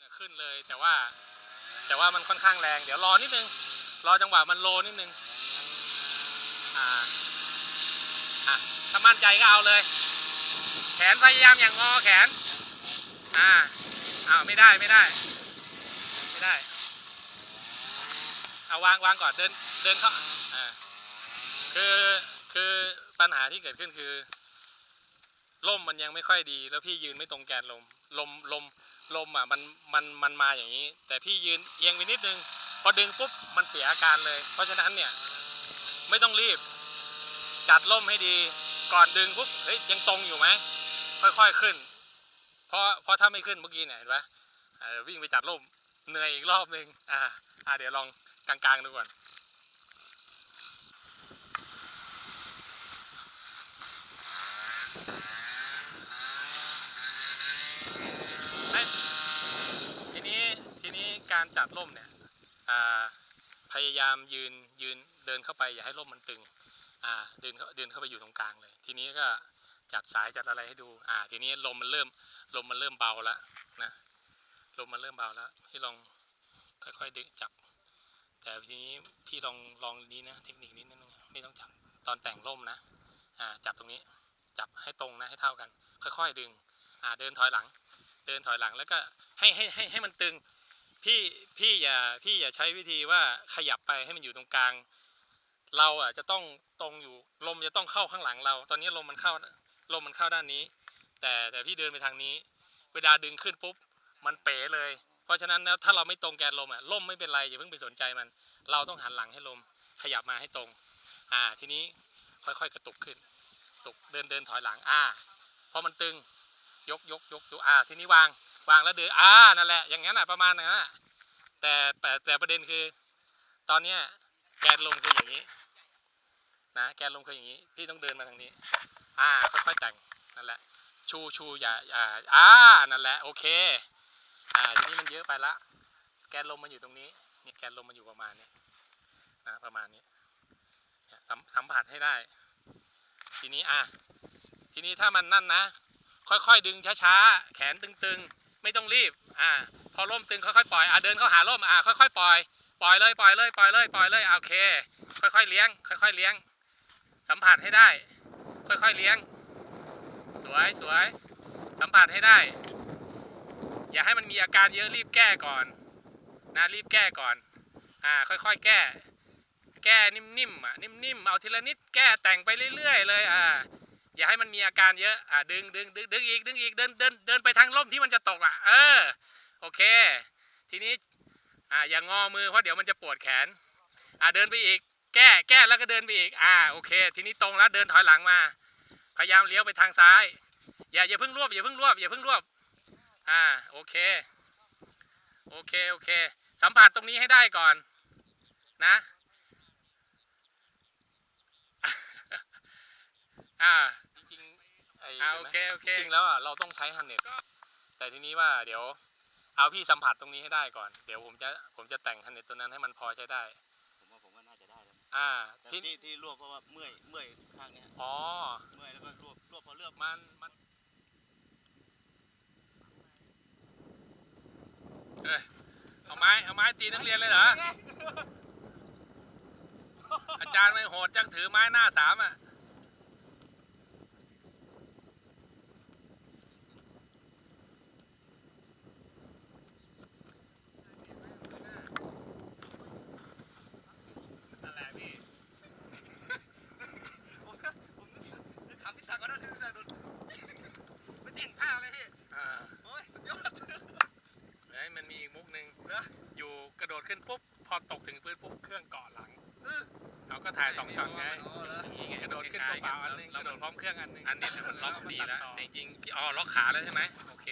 เนี่ยขึ้นเลยแต่ว่าแต่ว่ามันค่อนข้างแรง เดี๋ยวรอนิดนึง รอจังหวะมันโลนิดนึงอ่าอะถ้ามั่นใจก็เอาเลย แขนพยายามอย่างงอแขนอ่าอ้าวไม่ได้ไม่ได้ ไม่ได้เอาวางวางก่อนเดินเดินเข้าอ่าคือคือปัญหาที่เกิดขึ้นคือ ลมมันยังไม่ค่อยดี แล้วพี่ยืนไม่ตรงแกนลม ลมลมลมอะมันมันมันมาอย่างนี้ แต่พี่ยืนเอียงไปนิดนึง พอดึงปุ๊บมันเสียอาการเลย เพราะฉะนั้นเนี่ยไม่ต้องรีบ จัดล่มให้ดี ก่อนดึงปุ๊บเฮ้ยยังตรงอยู่ไหมค่อยๆขึ้นเพราะเพราะถ้าไม่ขึ้นเมื่อกี้เนี่ยเห็นปะวิ่งไปจัดล่มเหนื่อยอีกรอบนึงอ่าอ่าเดี๋ยวลองกลางๆดูก่อน ทีนี้ทีนี้ การจัดร่มเนี่ยพยายามยืนยืนเดินเข้าไปอย่าให้ร่มมันตึงอ่าเดินเดินเข้าไปอยู่ตรงกลางเลย ทีนี้ก็จัดสายจัดอะไรให้ดูอ่าทีนี้ลมมันเริ่มลมมันเริ่มเบาแล้วนะลมมันเริ่มเบาแล้วพี่ลองค่อยๆดึงจับ แต่ทีนี้พี่ลองลองนี้นะเทคนิคนี้นิดนึงไม่ต้องจับตอนแต่งร่มนะอ่าจับตรงนี้จับให้ตรงนะให้เท่ากัน ค่อยๆดึงอ่าเดินถอยหลัง เดินถอยหลังแล้วก็ให้ให้ให้ให้มันตึง พี่พี่อย่าพี่อย่าใช้วิธีว่าขยับไปให้มันอยู่ตรงกลาง เราอะจะต้องตรงอยู่ลมจะต้องเข้าข้างหลังเรา ตอนนี้ลมมันเข้าลมมันเข้าด้านนี้ แต่แต่พี่เดินไปทางนี้ เวลาดึงขึ้นปุ๊บมันเป๋เลย เพราะฉะนั้นแล้วถ้าเราไม่ตรงแกนลมอะลมไม่เป็นไรอย่าเพิ่งไปสนใจมัน เราต้องหันหลังให้ลมขยับมาให้ตรง อ่าทีนี้ค่อยๆกระตุกขึ้นตุกเดินเดินถอยหลังอ่าพอมันตึงยกยกยกยกอ่าทีนี้วาง วางแล้วเดินอ่านั่นแหละอย่างนั้นอะประมาณนั้นแต่แต่แต่ประเด็นคือ ตอนเนี้ยแกนลมคืออย่างนี้ นะแกนลมคืออย่างนี้ พี่ต้องเดินมาทางนี้ อ่าค่อยๆแต่งนั่นแหละ ชูชูอย่าอย่าอ่านั่นแหละโอเค อ่าทีนี้มันเยอะไปละแกนลมมันอยู่ตรงนี้เนี่ยแกนลมมันอยู่ประมาณนี้นะประมาณนี้สัมสัมผัสให้ได้ ทีนี้อะทีนี้ถ้ามันนั่นนะ ค่อยๆดึงช้าๆ แขนตึงๆ ไม่ต้องรีบอ่าพอร่มตึงค่อยๆปล่อยอ่าเดินเข้าหาร่มอ่าค่อยๆปล่อยปล่อยเลยปล่อยเลยปล่อยเลยปล่อยเลยอ่าโอเค ค่อยๆเลี้ยง ค่อย ๆเลี้ยง สัมผัสให้ได้ ค่อยๆเลี้ยง สวยสวยสัมผัสให้ได้ อย่าให้มันมีอาการเยอะรีบแก้ก่อนนะรีบแก้ก่อนอ่าค่อยๆแก้ แก้นิ่มๆอะนิ่มๆเอาทีละนิดแก้แต่งไปเรื่อยๆเลยอ่า อย่าให้มันมีอาการเยอะอ่าดึงดึงดึงดึงอีกดึงอีกเดินเดินเดินไปทางร่มที่มันจะตกอะ เออโอเค ทีนี้อ่าอย่างอมือเพราะเดี๋ยวมันจะปวดแขนอ่าเดินไปอีก แก้แก้แล้วก็เดินไปอีกอ่าโอเค ทีนี้ตรงแล้วเดินถอยหลังมา พยายามเลี้ยวไปทางซ้าย อย่าอย่าเพิ่งรวบอย่าเพิ่งรวบอย่าเพิ่งรวบอ่าโอเคโอเคโอเค สัมผัสตรงนี้ให้ได้ก่อนนะ อ่า จริงๆไอ้อ่าห็นไหมโอเคโอเค จริงๆแล้วอะเราต้องใช้ฮันเน็ตแต่ทีนี้ว่าเดี๋ยว เอาพี่สัมผัสตรงนี้ให้ได้ก่อน เดี๋ยวผมจะผมจะแต่งฮันเน็ตตัวนั้นให้มันพอใช้ได้ ผมว่าผมว่าน่าจะได้แล้วอ่าแต่ที่ที่ที่รวบเพราะว่าเมื่อยเมื่อยข้างเนี้ยอ๋อ เมื่อยแล้วก็รวบรวบพอเลือกมันมันเอ้ยเอาไม้เอาไม้ตีนักเรียนเลยเหรออาจารย์ไม่โหดจังถือไม้หน้าสามอะ นั่นแหละพี่ ผมผมนึกถามพี่ตาก็ได้พี่ตาโดนไปแต่งผ้าเลยพี่ อ่า โอ้ยสุดยอด เฮ้ยมันมีอีกมุกหนึ่ง เหรอ อยู่กระโดดขึ้นปุ๊บ พอตกถึงพื้นปุ๊บ เครื่องเกาะหลัง เออ เรา ก็ถ่ายสองช็อตไงอ๋อเหรออย่างงี้ไงกระโดดขึ้นตัวเปล่าอันนึงกระโดดพร้อมเครื่องอันนึงอันนี้มันล็อกดีแล้วแต่จริงๆอ๋อล็อกขาแล้วใช่ไหมโอเค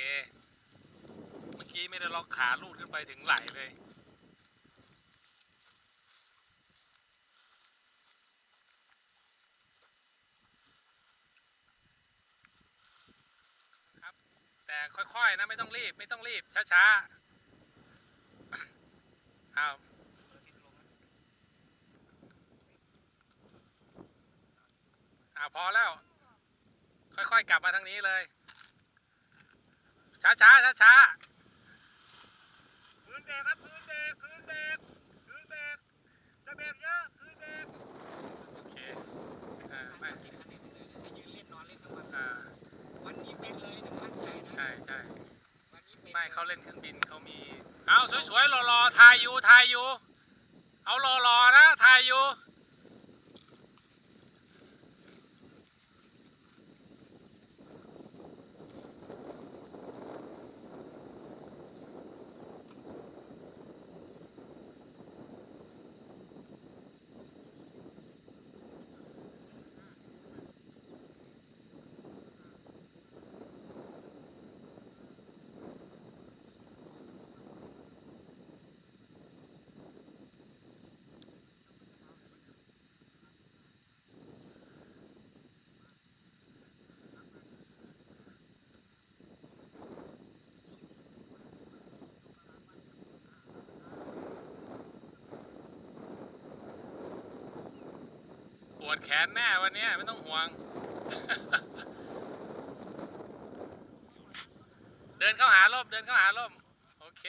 เมื่อกี้ไม่ได้ล็อกขาลูดขึ้นไปถึงไหล่เลยครับแต่ค่อยๆนะไม่ต้องรีบไม่ต้องรีบช้าๆเอา อ่าพอแล้ว ค่อยๆกลับมาทางนี้เลย ช้าช้าช้าช้าๆเบรกครับคืนเบรกคืนเบรกคืนเบรกจะเบรกเยอะคืนเบรกโอเคอ่าไม่ที่คันนี้เลยจะยืนเล่นนอนเล่นทั้งวันอ่าวันนี้เป็นเลยหนึ่งมั่นใจนะใช่ใช่วันนี้เป็นไม่เขาเล่นเครื่องบินเขามี เอาสวยๆรอๆถ่ายอยู่ถ่ายอยู่ เอารอๆนะถ่ายอยู่ วดแขนแน่วันนี้ไม่ต้องห่วง เดินเข้าหาร่มเดินเข้าหาร่มโอเค